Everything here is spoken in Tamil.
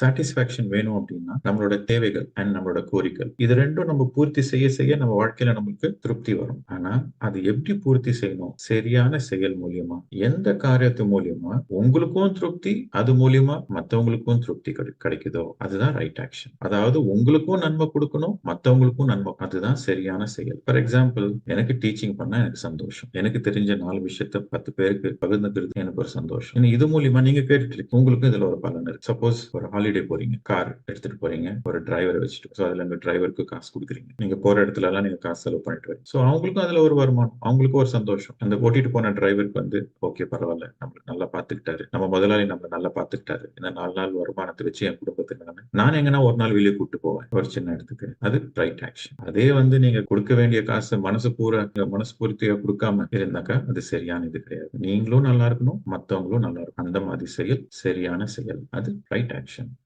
சாட்டிஸ்ஃபேக்ஷன் வேணும் அப்படின்னா நம்மளோட தேவைகள் அண்ட் நம்மளோட கோரிக்கை. இது ரெண்டும் நம்ம பூர்த்தி செய்ய செய்ய நம்ம வாழ்க்கையில நம்மளுக்கு திருப்தி வரும். ஆனா அது எப்படி பூர்த்தி செய்யணும்? சரியான செயல் மூலியமா. எந்த காரியத்து மூலியமா? உங்களுக்கும் திருப்தி அது மூலியமா மத்தவங்களுக்கும் திருப்தி கிடை- கிடைக்குதோ? அதுதான் ரைட் ஆக்ஷன் அதாவது உங்களுக்கும் நன்மை கொடுக்கணும் மத்தவங்களுக்கும் நன்மை. அதுதான் சரியான செயல். ஃபார் எக்ஸாம்பிள் எனக்கு டீச்சிங் பண்ணா எனக்கு சந்தோஷம். எனக்கு தெரிஞ்ச நாலு விஷயத்த பத்து பேருக்கு பகிர்ந்துக்கிறது எனக்கு ஒரு சந்தோஷம். இது மூலியமா நீங்க கேட்டுட்டு உங்களுக்கு உங்களுக்கும் இதுல ஒரு பலன் இருக்கு. சப்போஸ் ஒரு ஹாலிடே போறீங்க கார் எடுத்துட்டு போறீங்க ஒரு டிரைவரை வச்சுட்டு ஸோ அதுல இந்த டிரைவருக்கு காசு கொடுக்குறீங்க. நீங்க போற இடத்துல எல்லாம் நீங்க காசு செலவு பண்ணிட்டு வரீங்க. ஸோ அவங்களுக்கும் அதுல ஒரு வருமானம் அவங்களுக்கும் ஒரு சந்தோஷம். அந்த ஓட்டிட்டு போன டிரைவருக்கு வந்து ஓகே பரவாயில்ல நம்மளுக்கு நல்லா பாத்துக்கிட்டாரு. நம்ம முதலாளி நம்ம நல்லா பாத்துக்கிட்டாரு. இந்த நாலு நாள் வருமானத்தை வச்சு என் குடும்பத்துக்கு நான் நான் எங்கன்னா ஒரு நாள் வெளியே கூட்டு போவேன் ஒரு சின்ன இடத்துக்கு. அது ரைட் ஆக்ஷன் அதே வந்து நீங்க கொடுக்க வேண்டிய காசு மனசு பூரா மனசு பூர்த்தியா கொடுக்காம இருந்தாக்கா அது சரியான இது கிடையாது. நீங்களும் நல்லா இருக்கணும் மத்தவங்களும் நல்லா இருக்கணும். அந்த மாதிரி செயல் சரியான செயல். அது ரைட் ஆக்ஷன்